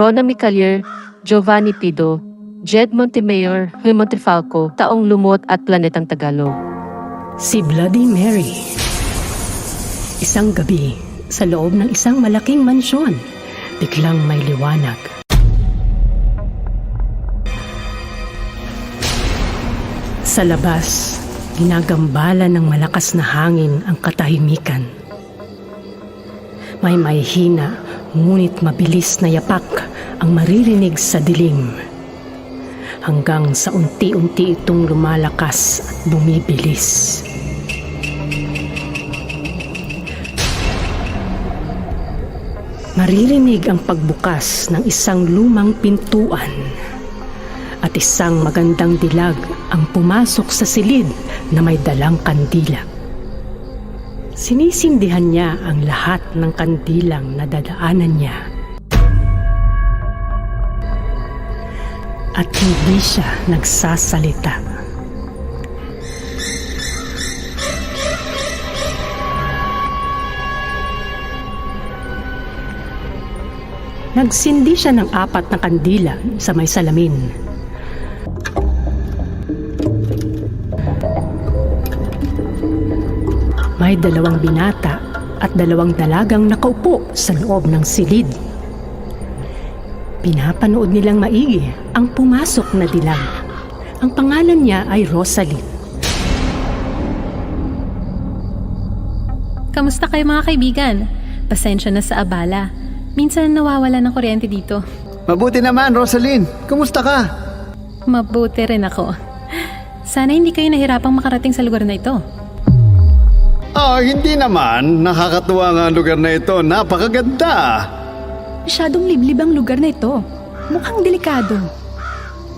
Rona Micalier, Giovanni Pido, Jed Montemayor, Huy Montefalco, Taong Lumot at Planetang Tagalog. Si Bloody Mary. Isang gabi, sa loob ng isang malaking mansyon, biglang may liwanag. Sa labas, ginagambala ng malakas na hangin ang katahimikan. May mahihina, ngunit mabilis na yapak ang maririnig sa dilim. Hanggang sa unti-unti itong lumalakas at bumibilis. Maririnig ang pagbukas ng isang lumang pintuan at isang magandang dilag ang pumasok sa silid na may dalang kandila. Sinisindihan niya ang lahat ng kandilang nadadaanan niya. At hindi siya nagsasalita. Nagsindi siya ng apat na kandila sa may salamin. May dalawang binata at dalawang dalagang nakaupo sa loob ng silid. Pinapanood nilang maigi ang pumasok na dilag. Ang pangalan niya ay Rosalind. Kamusta kayo mga kaibigan? Pasensya na sa abala. Minsan nawawala ng kuryente dito. Mabuti naman, Rosaline. Kumusta ka? Mabuti rin ako. Sana hindi kayo nahirapang makarating sa lugar na ito. Ah, hindi naman. Nakakatuwa nga ang lugar na ito. Napakaganda. Masyadong liblib ang lugar na ito. Mukhang delikado.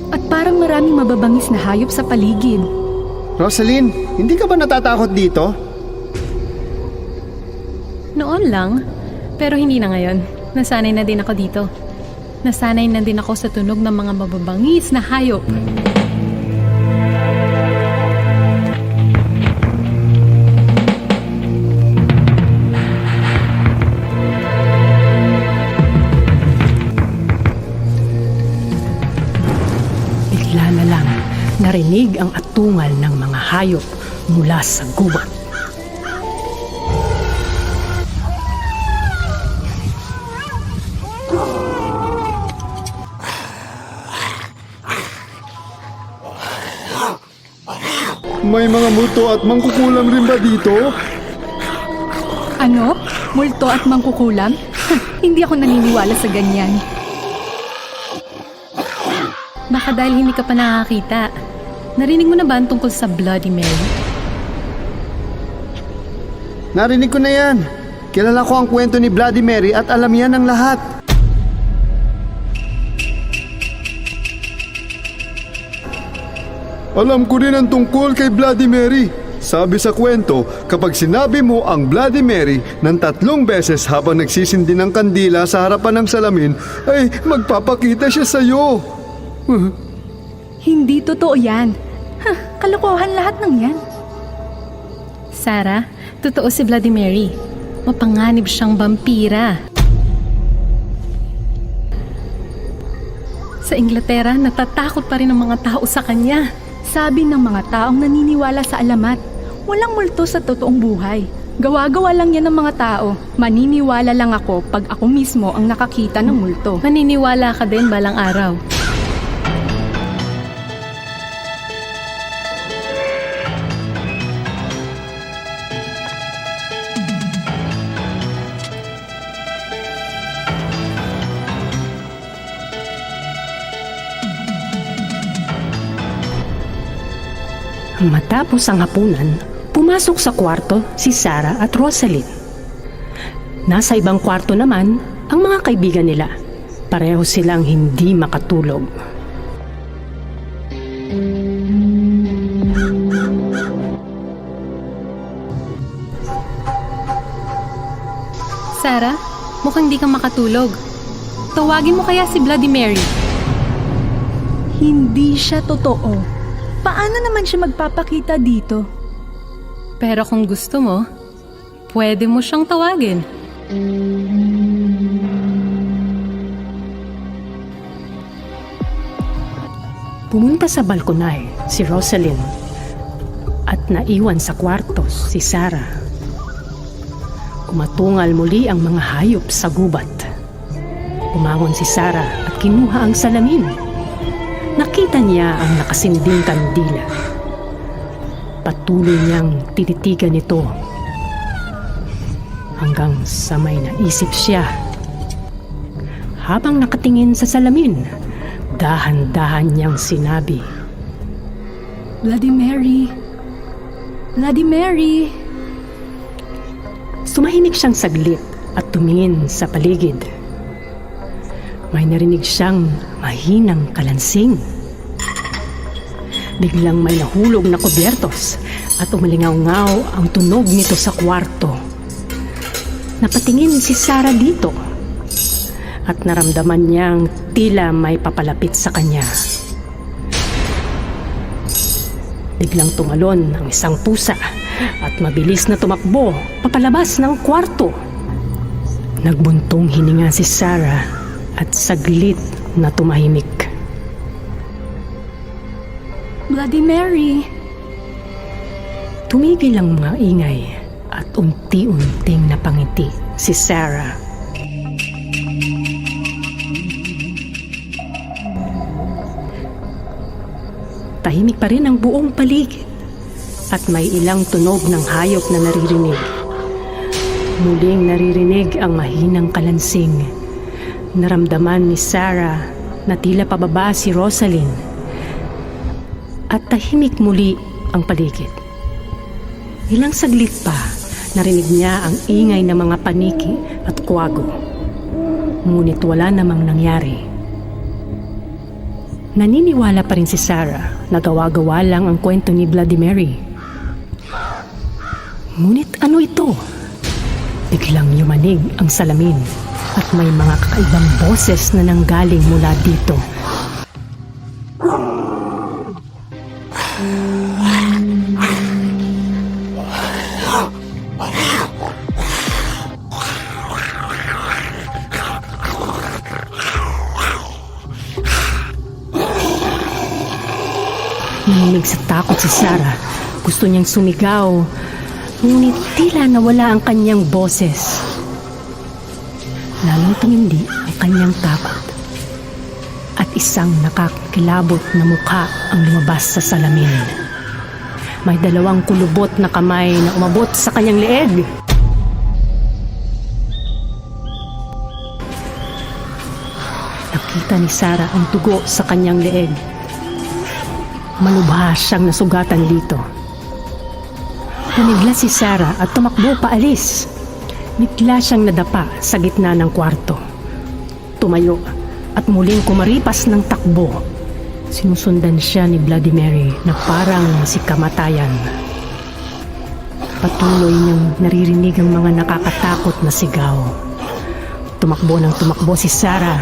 At parang maraming mababangis na hayop sa paligid. Rosaline, hindi ka ba natatakot dito? Noon lang, pero hindi na ngayon. Nasanay na din ako dito. Nasanay na din ako sa tunog ng mga mababangis na hayop. Narinig ang atungal ng mga hayop mula sa gubat. May mga multo at mangkukulam rin ba dito? Ano? Multo at mangkukulam? Hindi ako naniniwala sa ganyan. Baka dahil hindi ka pa nakakita. Narinig mo na ba ang tungkol sa Bloody Mary? Narinig ko na yan. Kilala ko ang kwento ni Bloody Mary at alam yan ng lahat. Alam ko rin ang tungkol kay Bloody Mary. Sabi sa kwento, kapag sinabi mo ang Bloody Mary ng tatlong beses habang nagsisindi ng kandila sa harapan ng salamin, ay magpapakita siya sa'yo. Hindi totoo yan. Huh, kalokohan lahat ng yan. Sarah, totoo si Bloody Mary. Mapanganib siyang vampira. Sa Inglaterra, natatakot pa rin ang mga tao sa kanya. Sabi ng mga taong naniniwala sa alamat, walang multo sa totoong buhay. Gawa-gawa lang yan ng mga tao. Maniniwala lang ako pag ako mismo ang nakakita ng multo. Maniniwala ka din balang araw. Matapos ang hapunan, pumasok sa kwarto si Sarah at Rosalind. Nasa ibang kwarto naman ang mga kaibigan nila. Pareho silang hindi makatulog. Sarah, mukhang di ka makatulog. Tawagin mo kaya si Bloody Mary. Hindi siya totoo. Paano naman siya magpapakita dito? Pero kung gusto mo, pwede mo siyang tawagin. Pumunta sa balkonay si Rosalind at naiwan sa kwartos si Sarah. Umatungal muli ang mga hayop sa gubat. Umangon si Sarah at kinuha ang salamin. Nakita niya ang nakasinding kandila. Patuloy niyang tititigan ito hanggang sa may naisip siya. Habang nakatingin sa salamin, dahan-dahan niyang sinabi, Bloody Mary. Bloody Mary. Sumahimik siyang saglit at tumingin sa paligid. May narinig siyang mahinang kalansing. Biglang may nahulog na kubyertos at umalingaw-ngaw ang tunog nito sa kwarto. Napatingin si Sarah dito at naramdaman niyang tila may papalapit sa kanya. Biglang tumalon ang isang pusa at mabilis na tumakbo papalabas ng kwarto. Nagbuntong hininga si Sarah at saglit na tumahimik. Bloody Mary. Tumigil ang mga ingay at unti-unting napangiti si Sarah. Tahimik pa rin ang buong paligid at may ilang tunog ng hayop na naririnig. Muling naririnig ang mahinang kalansing. Naramdaman ni Sarah na tila pababa si Rosalind at tahimik muli ang paligid. Ilang saglit pa, narinig niya ang ingay ng mga paniki at kuwago. Ngunit wala namang nangyari. Naniniwala pa rin si Sarah na gawa-gawa lang ang kwento ni Mary. Ngunit ano ito? Biglang yumanig ang salamin at may mga kakaibang boses na nanggaling mula dito. Nanginig sa takot si Sarah. Gusto niyang sumigaw. Ngunit tila nawala ang kanyang boses. Lalong tumindi ang kanyang takot. At isang nakakilabot na mukha ang lumabas sa salamin. May dalawang kulubot na kamay na umabot sa kanyang leeg. Nakita ni Sarah ang dugo sa kanyang leeg. Malubha siyang nasugatan dito. Nanigla si Sarah at tumakbo paalis. Bigla siyang nadapa sa gitna ng kwarto. Tumayo at muling kumaripas ng takbo. Sinusundan siya ni Bloody Mary na parang si kamatayan. Patuloy niyang naririnig ang mga nakakatakot na sigaw. Tumakbo ng tumakbo si Sarah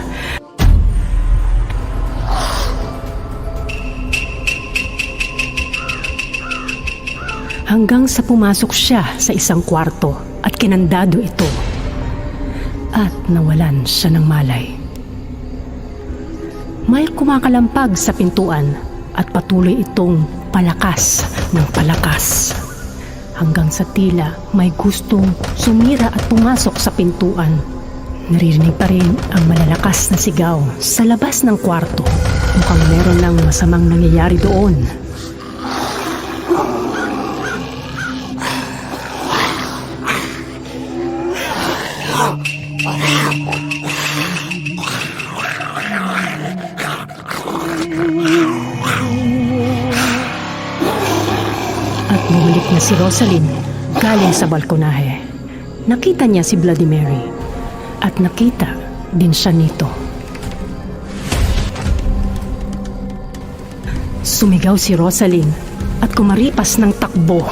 hanggang sa pumasok siya sa isang kwarto at kinandado ito at nawalan siya ng malay. May kumakalampag sa pintuan at patuloy itong palakas ng palakas hanggang sa tila may gustong sumira at pumasok sa pintuan. Naririnig pa rin ang malalakas na sigaw sa labas ng kwarto. Mukhang meron ng masamang nangyayari doon. Bumalik na si Rosalind galing sa balkonahe. Nakita niya si Mary at nakita din siya nito. Sumigaw si Rosalind at kumaripas ng takbo.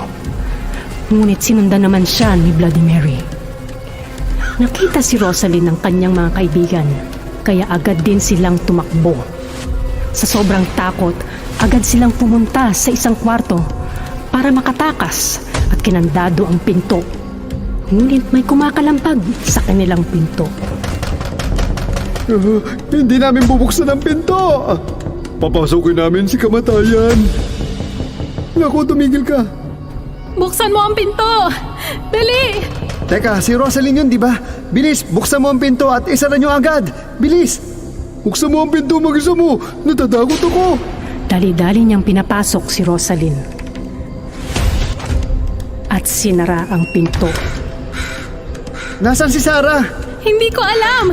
Ngunit sinundan naman siya ni Mary. Nakita si Rosalind ng kanyang mga kaibigan, kaya agad din silang tumakbo. Sa sobrang takot, agad silang pumunta sa isang kwarto para makatakas at kinandado ang pinto. Ngunit may kumakalampag sa kanilang pinto. Uh, hindi namin bubuksan ang pinto. Papasukin namin si kamatayan. Naku, tumigil ka. Buksan mo ang pinto! Dali! Teka, si Rosaline yun, di ba? Bilis, buksan mo ang pinto at isara nyo agad. Bilis! Buksan mo ang pinto, mag-isa mo. Natatakot ako. Dali-dali niyang pinapasok si Rosalind. At sinara ang pinto. Nasaan si Sarah? Hindi ko alam!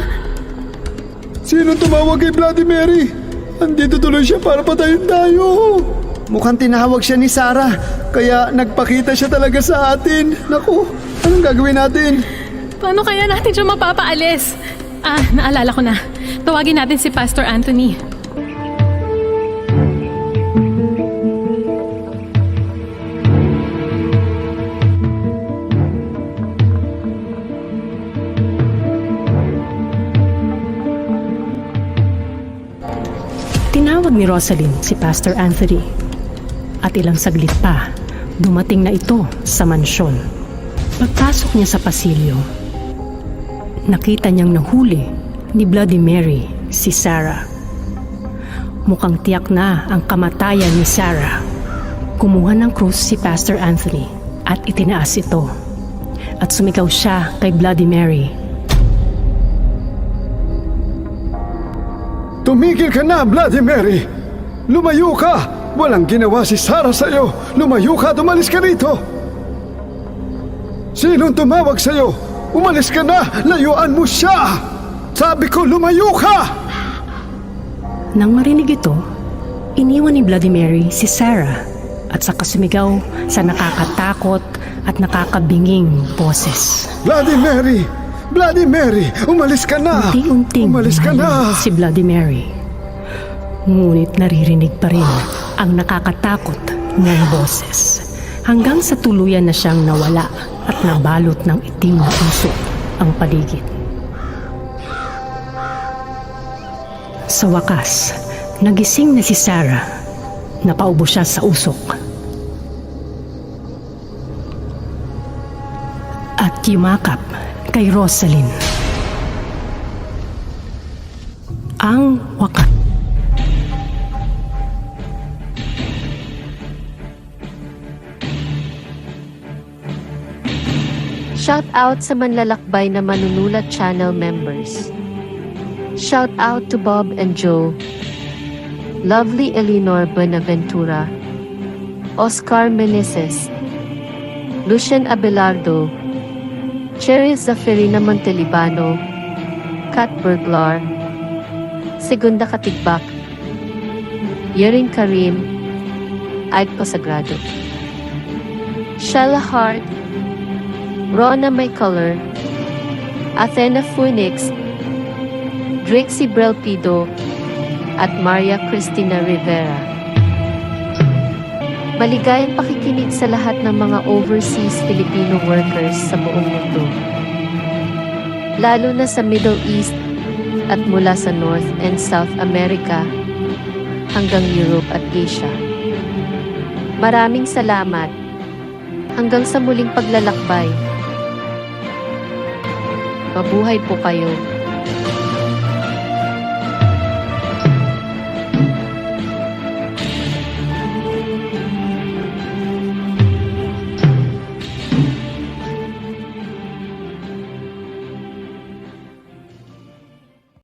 Sino tumawag kay Bloody Mary? Andito tuloy siya para patayin tayo. Mukhang tinawag siya ni Sarah, kaya nagpakita siya talaga sa atin. Naku, anong gagawin natin? Paano kaya natin siya mapapaalis? Ah, naalala ko na. Tawagin natin si Pastor Anthony. Ni Rosalind si Pastor Anthony. At ilang saglit pa, dumating na ito sa mansyon. Pagpasok niya sa pasilyo, nakita niyang nahuli ni Bloody Mary si Sarah. Mukhang tiyak na ang kamatayan ni Sarah. Kumuha ng krus si Pastor Anthony at itinaas ito. At sumigaw siya kay Bloody Mary Tumigil ka na, Bloody Mary! Lumayo ka! Walang ginawa si Sarah sa'yo! Lumayo ka at umalis ka rito! Sinong tumawag sa'yo? Umalis ka na! Layuan mo siya! Sabi ko, lumayo ka! Nang marinig ito, iniwan ni Bloody Mary si Sarah at saka sumigaw sa nakakatakot at nakakabinging boses. Bloody Mary! Bloody Mary! Umalis ka na! Unti-unting Umalis ka na! si Bloody Mary. Ngunit naririnig pa rin ang nakakatakot niyang boses. Hanggang sa tuluyan na siyang nawala at nabalot ng itim na usok ang paligid. Sa wakas, nagising na si Sarah. Napaubo siya sa usok. At yumakap kay Rosalind. Ang wakas. Shout out sa manlalakbay na Manunulat Channel members. Shout out to Bob and Joe, Lovely Eleanor Buenaventura, Oscar Meneses, Lucian Abelardo, Cheryl Zaferina Montelibano, Kat Burglar, Segunda Katigbak, Yering Karim, Aiko Sagrado, Shella Hart, Rona May Color, Athena Phoenix, Drixie Brelpido, at Maria Cristina Rivera. Maligayang pakikinig sa lahat ng mga overseas Filipino workers sa buong mundo. Lalo na sa Middle East at mula sa North and South America hanggang Europe at Asia. Maraming salamat. Hanggang sa muling paglalakbay. Mabuhay po kayo.